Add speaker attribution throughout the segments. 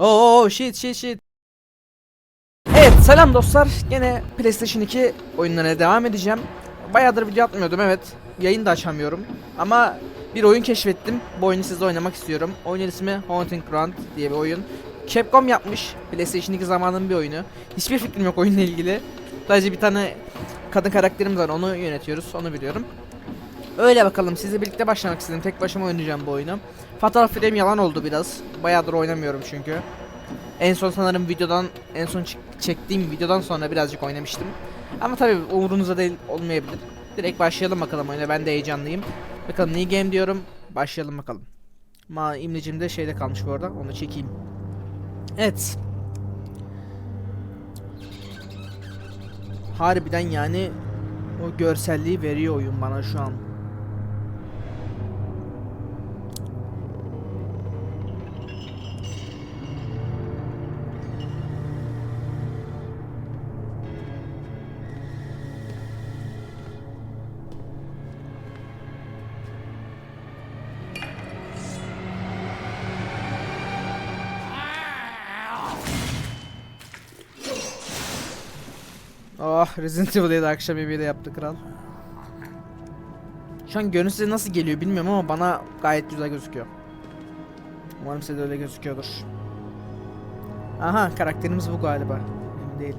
Speaker 1: Oo shit shit shit. Evet selam dostlar. Gene PlayStation 2 oyunlarına devam edeceğim. Bayağıdır video atmıyordum evet. Yayın da açamıyorum. Ama bir oyun keşfettim. Bu oyunu sizle oynamak istiyorum. Oyunun ismi Haunting Ground diye bir oyun. Capcom yapmış. PlayStation 2 zamanının bir oyunu. Hiçbir fikrim yok oyunla ilgili. Sadece bir tane kadın karakterimiz var. Onu yönetiyoruz. Onu biliyorum. Öyle bakalım. Sizle birlikte başlamak istedim. Tek başıma oynayacağım bu oyunu. Fatal Frame yalan oldu biraz. Bayağıdır oynamıyorum çünkü. En son sanırım videodan en son çek- çektiğim videodan sonra birazcık oynamıştım. Ama tabii umurunuzda değil olmayabilir. Direkt başlayalım bakalım oyuna. Ben de heyecanlıyım. Bakalım new game diyorum. Başlayalım bakalım. Ma imlecim de şeyde kalmış bu arada. Onu çekeyim. Evet. Harbiden yani o görselliği veriyor oyun bana şu an. Oh Resident Evil 7 akşam yemeği de yaptı kral. Şu an görüntü size nasıl geliyor bilmiyorum ama bana gayet güzel gözüküyor. Umarım size de öyle gözüküyordur. Aha karakterimiz bu galiba. Emin değil.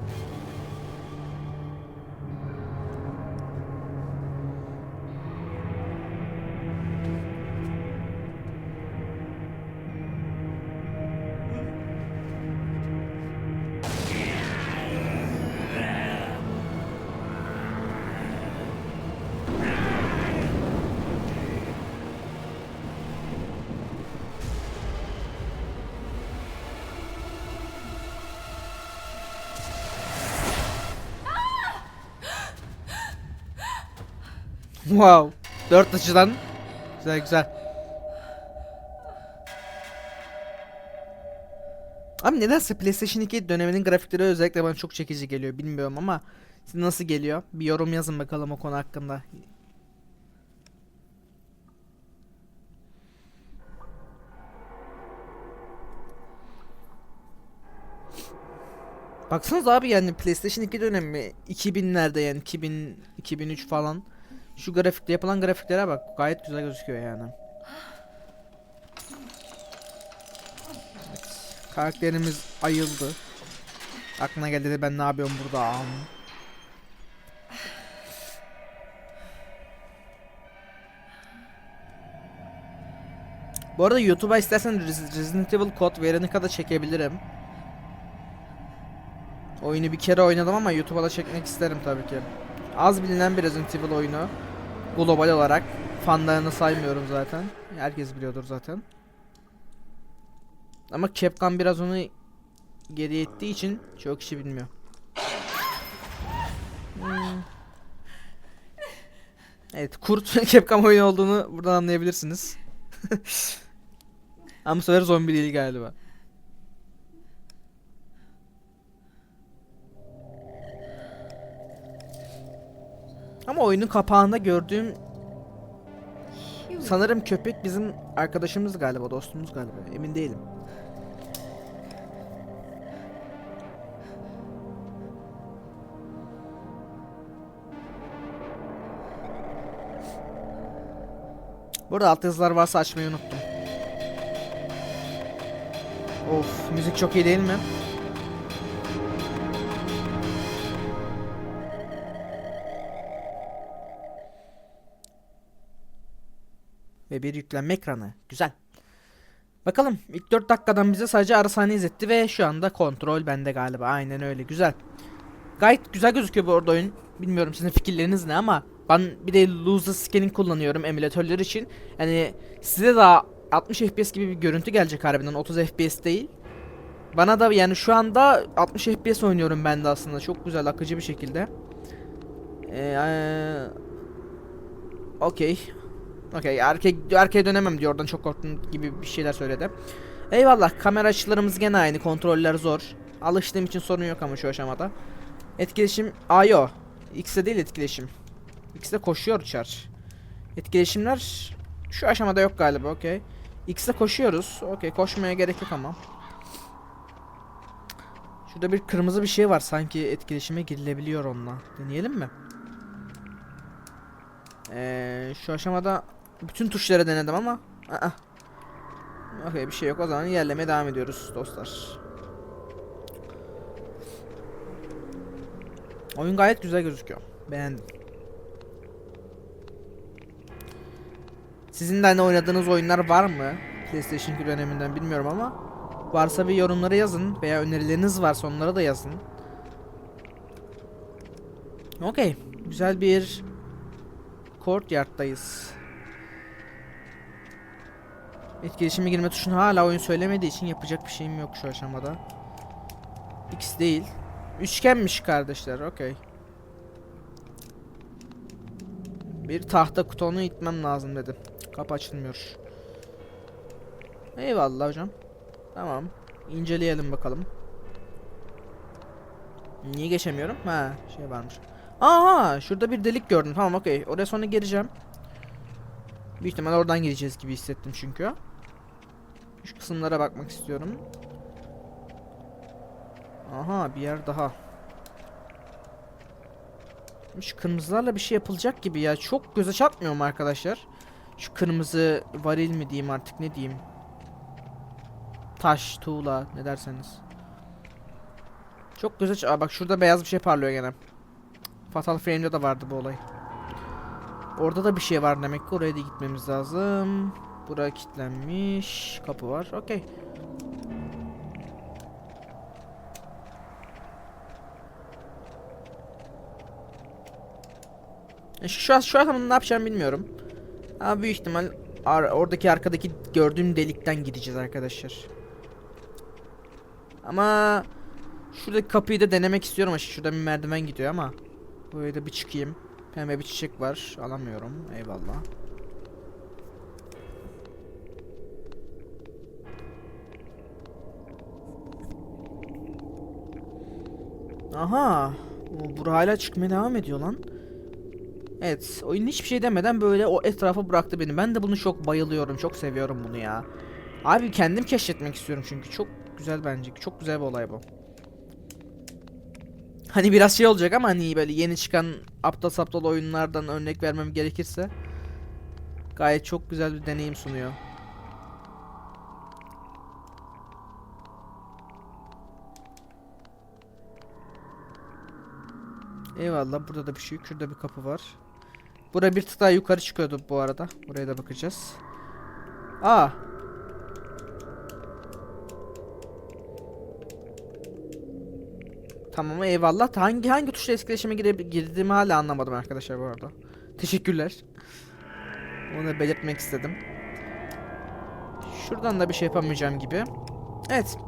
Speaker 1: Wow. Dört açıdan. Güzel güzel. Abi nedense PlayStation 2 döneminin grafikleri özellikle bana çok çekici geliyor. Bilmiyorum ama size nasıl geliyor? Bir yorum yazın bakalım o konu hakkında. Baksanıza abi yani PlayStation 2 dönemi 2000'lerde yani 2000 2003 falan. Şu grafikte yapılan grafiklere bak gayet güzel gözüküyor yani. Evet, Karakterimiz ayıldı. Aklına geldi de ben ne yapıyorum burada am. Bu arada YouTube'a istersen Res- Resident Evil kod verene kadar çekebilirim. Oyunu bir kere oynadım ama YouTube'a da çekmek isterim tabii ki. Az bilinen bir Resident Evil oyunu. Global olarak. Fanlarını saymıyorum zaten. Herkes biliyordur zaten. Ama Capcom biraz onu geri ettiği için çok kişi bilmiyor. Hmm. Evet, kurt Capcom oyunu olduğunu buradan anlayabilirsiniz. Ama bu sefer zombi değil galiba. Oyunun kapağında gördüğüm sanırım köpek bizim arkadaşımız galiba, dostumuz galiba. Emin değilim. Burada altyazılar varsa açmayı unuttum. Of, müzik çok iyi değil mi? Ve bir yüklenme ekranı. Güzel. Bakalım ilk 4 dakikadan bize sadece ara sahne izletti ve şu anda kontrol bende galiba. Aynen öyle güzel. Gayet güzel gözüküyor bu arada oyun. Bilmiyorum sizin fikirleriniz ne ama ben bir de loser scanning kullanıyorum emülatörler için. Yani size daha 60 FPS gibi bir görüntü gelecek harbiden 30 FPS değil. Bana da yani şu anda 60 FPS oynuyorum ben de aslında çok güzel akıcı bir şekilde. Ee, Okey. Okey arkaya, arkaya dönemem diyor oradan çok korktum gibi bir şeyler söyledi. Eyvallah kamera açılarımız gene aynı kontroller zor. Alıştığım için sorun yok ama şu aşamada. Etkileşim ayo. X'de değil etkileşim. X'de koşuyor charge. Etkileşimler şu aşamada yok galiba okey. X'de koşuyoruz. Okey koşmaya gerek yok ama. Şurada bir kırmızı bir şey var sanki etkileşime girilebiliyor onunla. Deneyelim mi? Ee, şu aşamada bütün tuşları denedim ama Aa. Okey bir şey yok o zaman ilerlemeye devam ediyoruz dostlar. Oyun gayet güzel gözüküyor. Beğendim. Sizin de hani oynadığınız oyunlar var mı? PlayStation 2 döneminden bilmiyorum ama varsa bir yorumlara yazın veya önerileriniz varsa onlara da yazın. Okey. Güzel bir courtyard'dayız. Etkileşime girme tuşunu hala oyun söylemediği için yapacak bir şeyim yok şu aşamada. X değil. Üçgenmiş kardeşler. Okey. Bir tahta kutonu itmem lazım dedim. Kapı açılmıyor. Eyvallah hocam. Tamam. İnceleyelim bakalım. Niye geçemiyorum? Ha, şey varmış. Aha, şurada bir delik gördüm. Tamam, okey. Oraya sonra gireceğim. Büyük ihtimal oradan gireceğiz gibi hissettim çünkü. Şu kısımlara bakmak istiyorum. Aha, bir yer daha. Şu kırmızılarla bir şey yapılacak gibi ya. Çok göze çarpmıyor mu arkadaşlar? Şu kırmızı varil mi diyeyim artık ne diyeyim. Taş, tuğla ne derseniz. Çok göze ç- Aa, bak şurada beyaz bir şey parlıyor gene. Fatal Frame'de de vardı bu olay. Orada da bir şey var demek ki oraya da gitmemiz lazım. Bura kilitlenmiş. Kapı var. Okey. E, Şu, an şu an ne yapacağımı bilmiyorum. Ama büyük ihtimal ar- oradaki arkadaki gördüğüm delikten gideceğiz arkadaşlar. Ama şuradaki kapıyı da denemek istiyorum. Şurada bir merdiven gidiyor ama buraya da bir çıkayım. Pembe bir çiçek var. Alamıyorum. Eyvallah. Aha. Bura hala çıkmaya devam ediyor lan. Evet, oyun hiçbir şey demeden böyle o etrafa bıraktı beni. Ben de bunu çok bayılıyorum, çok seviyorum bunu ya. Abi kendim keşfetmek istiyorum çünkü çok güzel bence. Çok güzel bir olay bu. Hani biraz şey olacak ama hani böyle yeni çıkan aptal saptal oyunlardan örnek vermem gerekirse gayet çok güzel bir deneyim sunuyor. Eyvallah burada da bir şey yok. Şurada bir kapı var. Bura bir tık daha yukarı çıkıyordu bu arada. Buraya da bakacağız. Aa. Tamam eyvallah. Hangi hangi tuşla etkileşime gire, girdiğimi hala anlamadım arkadaşlar bu arada. Teşekkürler. Onu belirtmek istedim. Şuradan da bir şey yapamayacağım gibi. Evet.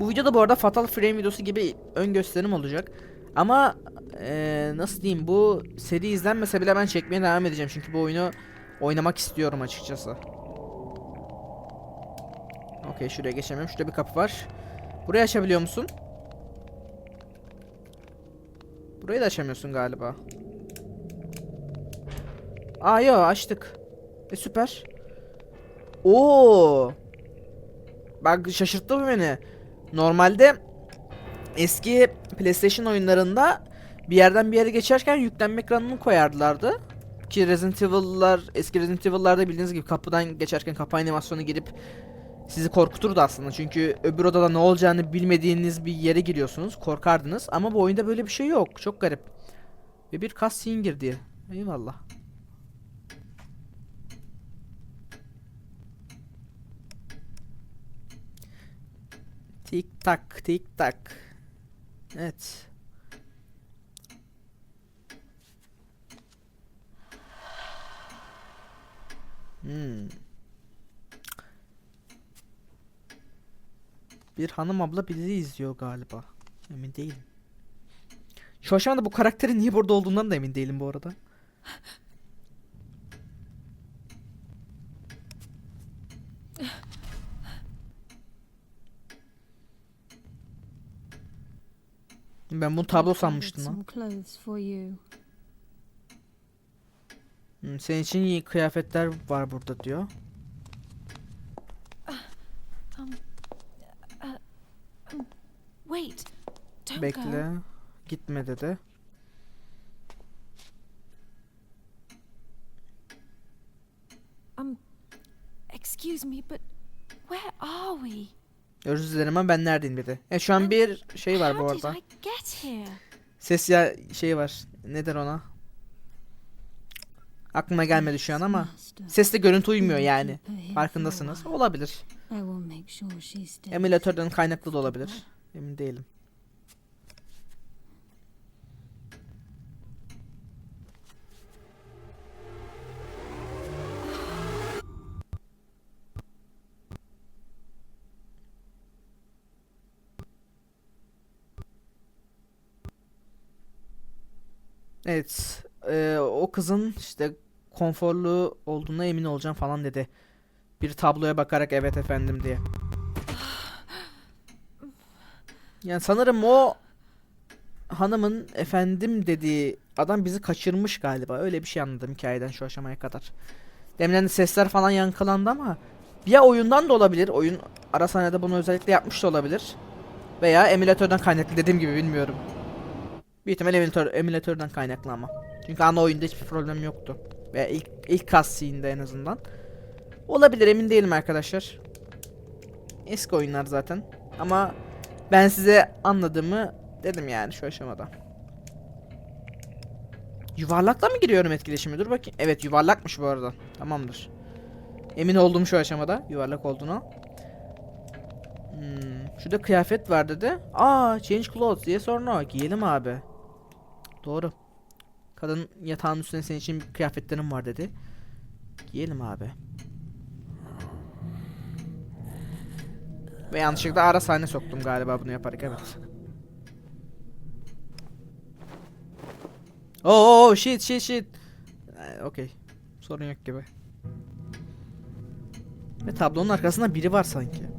Speaker 1: Bu videoda bu arada Fatal Frame videosu gibi ön gösterim olacak. Ama eee, nasıl diyeyim bu seri izlenmese bile ben çekmeye devam edeceğim çünkü bu oyunu oynamak istiyorum açıkçası. Okey şuraya geçemem. Şurada bir kapı var. Burayı açabiliyor musun? Burayı da açamıyorsun galiba. Aa yo açtık. E süper. Oo. Bak şaşırttı bu beni. Normalde eski PlayStation oyunlarında bir yerden bir yere geçerken yüklenme ekranını koyarlardı. Ki Resident Evil'lar, eski Resident Evil'larda bildiğiniz gibi kapıdan geçerken kapı animasyonu gelip sizi korkuturdu aslında. Çünkü öbür odada ne olacağını bilmediğiniz bir yere giriyorsunuz. Korkardınız. Ama bu oyunda böyle bir şey yok. Çok garip. Ve bir cutscene girdi. Eyvallah. Tik tak tik tak. Evet. Hmm. Bir hanım abla bizi izliyor galiba. Emin değilim. Şu aşamada bu karakterin niye burada olduğundan da emin değilim bu arada. Ben bunu tablo sanmıştım lan. Hmm, senin için iyi kıyafetler var burada diyor.
Speaker 2: Um, Wait. Don't go.
Speaker 1: Bekle. Gitme dedi. Özür dilerim ama ben neredeyim dedi. E şu an bir şey var bu arada. Ses ya şey var. Ne der ona? Aklıma gelmedi şu an ama sesle görüntü uymuyor yani. Farkındasınız. Olabilir. Emülatörden kaynaklı da olabilir. Emin değilim. Evet. eee, o kızın işte konforlu olduğuna emin olacağım falan dedi. Bir tabloya bakarak evet efendim diye. Yani sanırım o hanımın efendim dediği adam bizi kaçırmış galiba. Öyle bir şey anladım hikayeden şu aşamaya kadar. Deminden de sesler falan yankılandı ama ya oyundan da olabilir. Oyun ara sahnede bunu özellikle yapmış da olabilir. Veya emülatörden kaynaklı dediğim gibi bilmiyorum. Büyük ihtimal emülatör, emülatörden kaynaklı ama. Çünkü ana oyunda hiçbir problem yoktu. Veya ilk, ilk cutscene'de en azından. Olabilir emin değilim arkadaşlar. Eski oyunlar zaten. Ama ben size anladığımı dedim yani şu aşamada. Yuvarlakla mı giriyorum etkileşime? Dur bakayım. Evet yuvarlakmış bu arada. Tamamdır. Emin oldum şu aşamada yuvarlak olduğunu. Hmm, şurada kıyafet var dedi. Aa change clothes diye sonra giyelim abi. Doğru. Kadın yatağın üstüne senin için kıyafetlerim var dedi. Giyelim abi. Ve yanlışlıkla ara sahne soktum galiba bunu yaparak evet. Oo oh, shit shit shit. Ee, Okey. Sorun yok gibi. Ve tablonun arkasında biri var sanki.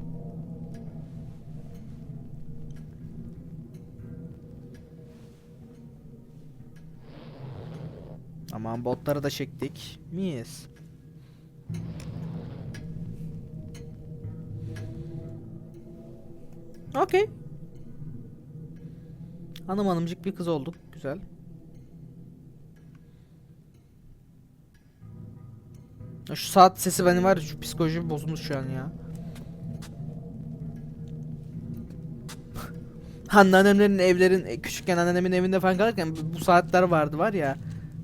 Speaker 1: Aman botları da çektik. Mis. Okey. Hanım hanımcık bir kız olduk. Güzel. Şu saat sesi benim var şu psikoloji bozulmuş şu an ya. Anneannemlerin evlerin e, küçükken anneannemin evinde falan kalırken bu saatler vardı var ya.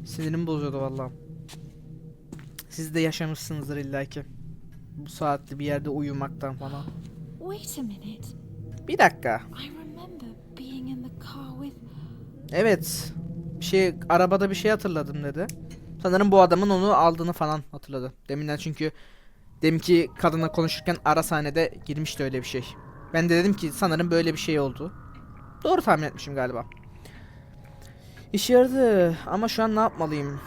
Speaker 1: Sinirimi bozuyordu vallahi. Siz de yaşamışsınızdır illaki. Bu saatte bir yerde uyumaktan falan.
Speaker 2: Wait a minute.
Speaker 1: Bir dakika.
Speaker 2: I remember being in the car with.
Speaker 1: Evet. Bir şey arabada bir şey hatırladım dedi. Sanırım bu adamın onu aldığını falan hatırladı. Deminden çünkü deminki kadınla konuşurken ara sahnede girmişti öyle bir şey. Ben de dedim ki sanırım böyle bir şey oldu. Doğru tahmin etmişim galiba. İşe yaradı ama şu an ne yapmalıyım?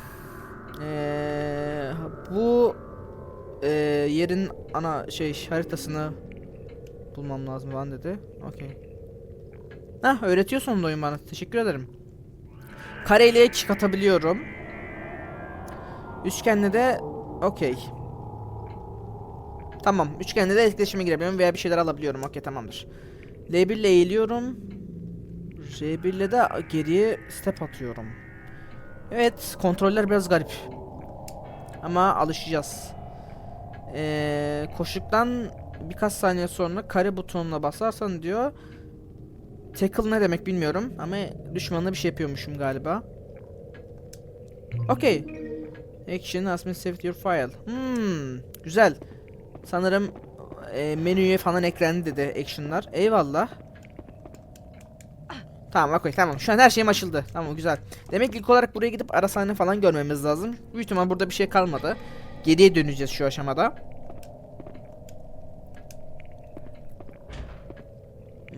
Speaker 1: Ee, bu ee, yerin ana şey haritasını bulmam lazım falan dedi. Okey. Hah öğretiyor sonunda oyun bana. Teşekkür ederim. Kareyle ek katabiliyorum. Üçgenle de okey. Tamam. Üçgenle de etkileşime girebiliyorum veya bir şeyler alabiliyorum. Okey tamamdır. L1 ile eğiliyorum. R1 ile de geriye step atıyorum. Evet kontroller biraz garip. Ama alışacağız. Ee, koştuktan birkaç saniye sonra kare butonuna basarsan diyor Tackle ne demek bilmiyorum ama düşmanla bir şey yapıyormuşum galiba. Okay. Action has been saved your file. Hmm, güzel. Sanırım e, menüye falan eklendi dedi action'lar. Eyvallah. Tamam okey tamam. Şu an her şeyim açıldı. Tamam güzel. Demek ilk olarak buraya gidip ara sahne falan görmemiz lazım. Büyük ihtimal burada bir şey kalmadı. Geriye döneceğiz şu aşamada.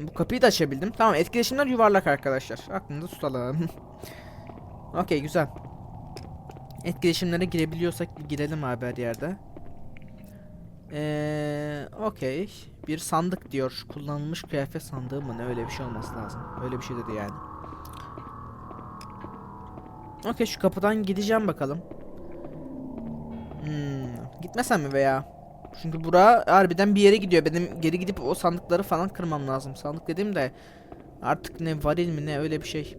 Speaker 1: Bu kapıyı da açabildim. Tamam etkileşimler yuvarlak arkadaşlar. Aklında tutalım. Okey güzel. Etkileşimlere girebiliyorsak girelim abi her yerde. Eee okey. Bir sandık diyor. Kullanılmış kıyafet sandığı mı ne öyle bir şey olması lazım. Öyle bir şey dedi yani. Okey şu kapıdan gideceğim bakalım. Hmm, gitmesem mi veya? Çünkü bura harbiden bir yere gidiyor. Benim geri gidip o sandıkları falan kırmam lazım. Sandık dediğim de Artık ne varil mi ne öyle bir şey.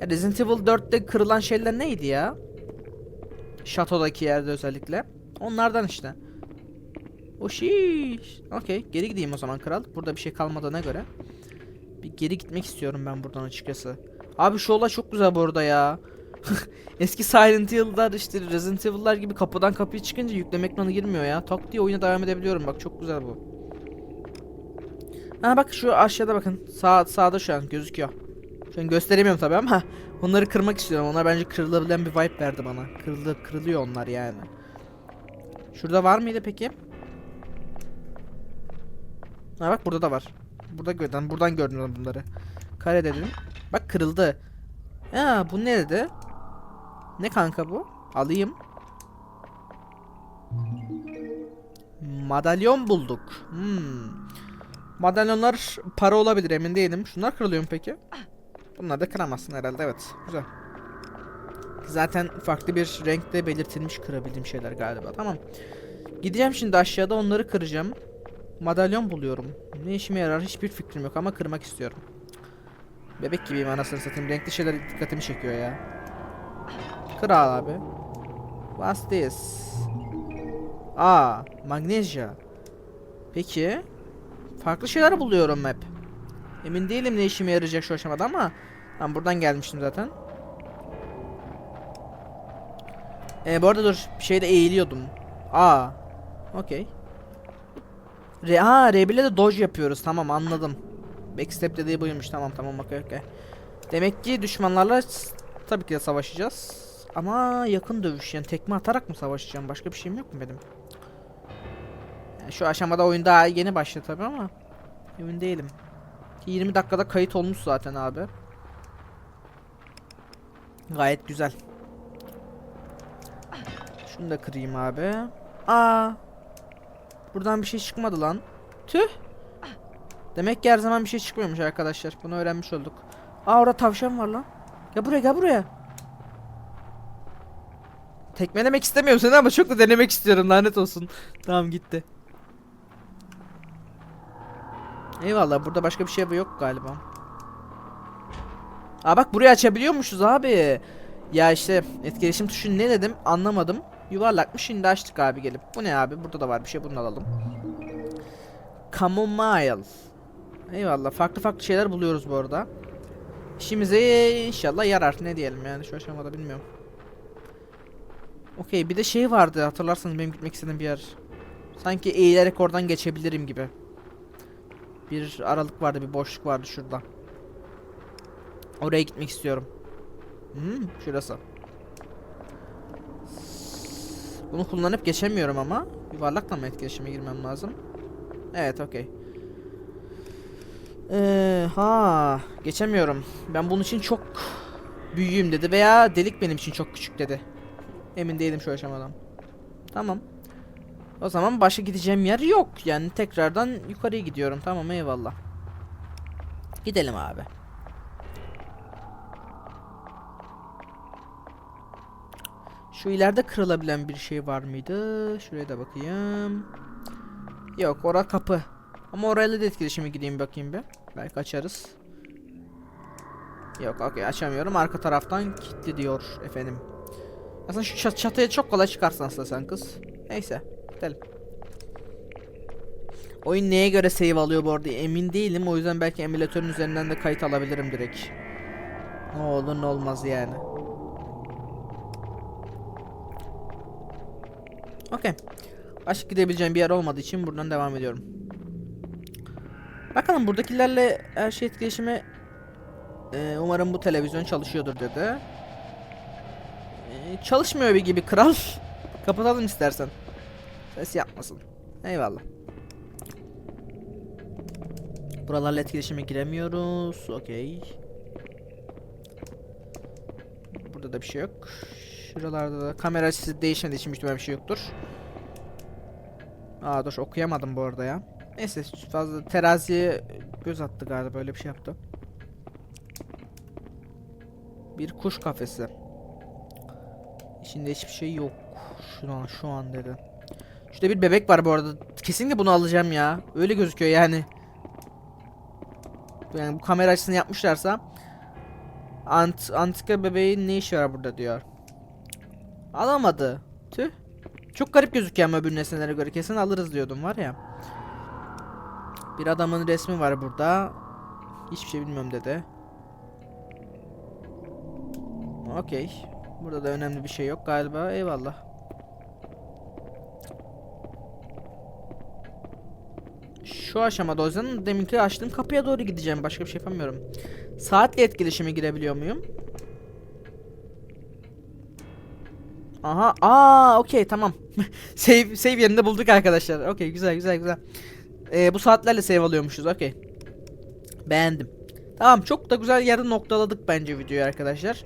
Speaker 1: Ya Resident Evil 4'te kırılan şeyler neydi ya? Şatodaki yerde özellikle. Onlardan işte. O şiş. Okey. Geri gideyim o zaman kral. Burada bir şey kalmadığına göre. Bir geri gitmek istiyorum ben buradan açıkçası. Abi şu olay çok güzel bu arada ya. Eski Silent Hill'lar işte Resident Evil'lar gibi kapıdan kapıya çıkınca yükleme ekranı girmiyor ya. Tak diye oyuna devam edebiliyorum bak çok güzel bu. Ha bak şu aşağıda bakın. Sağ sağda şu an gözüküyor. Şu an gösteremiyorum tabii ama onları kırmak istiyorum. Onlar bence kırılabilen bir vibe verdi bana. Kırıldı, kırılıyor onlar yani. Şurada var mıydı peki? Ha bak burada da var. Burada gördüm. Buradan gördüm bunları. Kare dedim. Bak kırıldı. Ya bu ne dedi? Ne kanka bu? Alayım. Madalyon bulduk. Hmm. Madalyonlar para olabilir emin değilim. Şunlar kırılıyor mu peki? Bunları da kıramazsın herhalde evet. Güzel. Zaten farklı bir renkte belirtilmiş kırabildiğim şeyler galiba. Tamam. Gideceğim şimdi aşağıda onları kıracağım. Madalyon buluyorum. Ne işime yarar hiçbir fikrim yok ama kırmak istiyorum. Bebek gibiyim anasını satayım. Renkli şeyler dikkatimi çekiyor ya. Kır al abi. What's this? Aa, magnesia. Peki. Farklı şeyler buluyorum hep. Emin değilim ne işime yarayacak şu aşamada ama ben buradan gelmiştim zaten. Ee, bu arada dur bir şeyde eğiliyordum. Aa. Okey. Re ha R1'le de dodge yapıyoruz. Tamam anladım. Backstep dediği buymuş. Tamam tamam okey okey. Demek ki düşmanlarla tabii ki de savaşacağız. Ama yakın dövüş yani tekme atarak mı savaşacağım? Başka bir şeyim yok mu benim? Yani şu aşamada oyun daha yeni başladı tabii ama emin değilim. Ki 20 dakikada kayıt olmuş zaten abi. Gayet güzel. Şunu da kırayım abi. Aa. Buradan bir şey çıkmadı lan. Tüh. Demek ki her zaman bir şey çıkmıyormuş arkadaşlar. Bunu öğrenmiş olduk. Aa orada tavşan var lan. Gel buraya gel buraya. Tekmelemek istemiyorum seni ama çok da denemek istiyorum lanet olsun. Tamam gitti. Eyvallah burada başka bir şey yok galiba. Aa bak burayı açabiliyormuşuz abi. Ya işte etkileşim tuşu ne dedim anlamadım. Yuvarlakmış şimdi açtık abi gelip. Bu ne abi burada da var bir şey bunu alalım. Chamomile. Eyvallah farklı farklı şeyler buluyoruz bu arada. İşimize inşallah yarar ne diyelim yani şu aşamada bilmiyorum. Okey bir de şey vardı hatırlarsanız benim gitmek istediğim bir yer. Sanki eğilerek oradan geçebilirim gibi. Bir aralık vardı bir boşluk vardı şurada. Oraya gitmek istiyorum. Hmm, şurası. Bunu kullanıp geçemiyorum ama. Yuvarlakla mı etkileşime girmem lazım? Evet, okey. Ee, ha, geçemiyorum. Ben bunun için çok büyüğüm dedi veya delik benim için çok küçük dedi. Emin değilim şu aşamadan. Tamam. O zaman başka gideceğim yer yok. Yani tekrardan yukarıya gidiyorum. Tamam eyvallah. Gidelim abi. Şu ileride kırılabilen bir şey var mıydı? Şuraya da bakayım. Yok ora kapı. Ama orayla da etkileşime gideyim bakayım bir. Belki açarız. Yok okey açamıyorum. Arka taraftan kilitli diyor efendim. Aslında şu çat çatıya çok kolay çıkarsın aslında sen kız. Neyse gidelim. Oyun neye göre save alıyor bu arada emin değilim. O yüzden belki emülatörün üzerinden de kayıt alabilirim direkt. Ne olur ne olmaz yani. Okey. Başka gidebileceğim bir yer olmadığı için buradan devam ediyorum. Bakalım buradakilerle her şey etkileşimi Ee, umarım bu televizyon çalışıyordur dedi. Ee, çalışmıyor bir gibi kral. Kapatalım istersen. Ses yapmasın. Eyvallah. Buralarla etkileşime giremiyoruz. Okey. Burada da bir şey yok. Şuralarda da kamera açısı değişmediği için büyük bir şey yoktur. Aa dur okuyamadım bu arada ya. Neyse fazla teraziye göz attı galiba öyle bir şey yaptı. Bir kuş kafesi. İçinde hiçbir şey yok. Şu an şu an dedi. Şurada bir bebek var bu arada. Kesinlikle bunu alacağım ya. Öyle gözüküyor yani. Yani bu kamera açısını yapmışlarsa Ant antika bebeğin ne işi var burada diyor. Alamadı. Tüh. Çok garip gözüküyor ama öbür nesnelere göre kesin alırız diyordum var ya. Bir adamın resmi var burada. Hiçbir şey bilmiyorum dedi. Okey. Burada da önemli bir şey yok galiba. Eyvallah. Şu aşamada o yüzden deminki açtığım kapıya doğru gideceğim. Başka bir şey yapamıyorum. Saatle etkileşime girebiliyor muyum? Aha. Aa, okey tamam. save save yerinde bulduk arkadaşlar. Okey güzel güzel güzel. Ee, bu saatlerle save alıyormuşuz. Okey. Beğendim. Tamam çok da güzel yerde noktaladık bence videoyu arkadaşlar.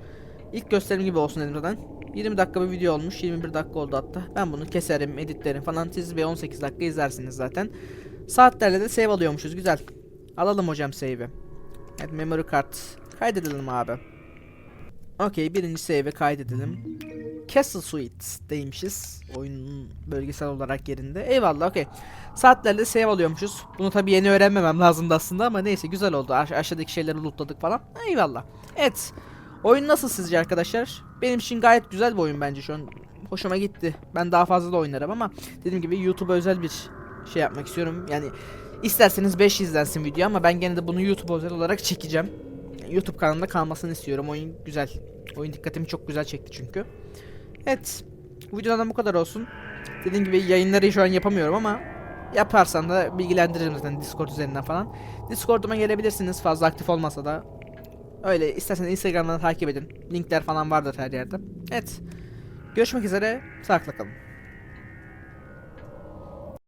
Speaker 1: İlk gösterim gibi olsun dedim zaten. 20 dakika bir video olmuş. 21 dakika oldu hatta. Ben bunu keserim, editlerim falan. Siz bir 18 dakika izlersiniz zaten. Saatlerle de save alıyormuşuz. Güzel. Alalım hocam save'i. Evet memory card. Kaydedelim abi. Okey birinci save'i kaydedelim. Castle Suite deymişiz. Oyunun bölgesel olarak yerinde. Eyvallah okey. Saatlerle save alıyormuşuz. Bunu tabi yeni öğrenmemem lazımdı aslında ama neyse güzel oldu. Aş- aşağıdaki şeyleri lootladık falan. Eyvallah. Evet. Oyun nasıl sizce arkadaşlar? Benim için gayet güzel bir oyun bence şu an. Hoşuma gitti. Ben daha fazla da oynarım ama dediğim gibi YouTube'a özel bir şey yapmak istiyorum. Yani isterseniz 5 izlensin video ama ben gene de bunu YouTube özel olarak çekeceğim. YouTube kanalında kalmasını istiyorum. Oyun güzel. Oyun dikkatimi çok güzel çekti çünkü. Evet. Videodan bu kadar olsun. Dediğim gibi yayınları şu an yapamıyorum ama yaparsam da bilgilendiririm zaten Discord üzerinden falan. Discord'uma gelebilirsiniz fazla aktif olmasa da. Öyle isterseniz Instagram'dan takip edin. Linkler falan vardır her yerde. Evet. Görüşmek üzere. Sağlıkla kalın.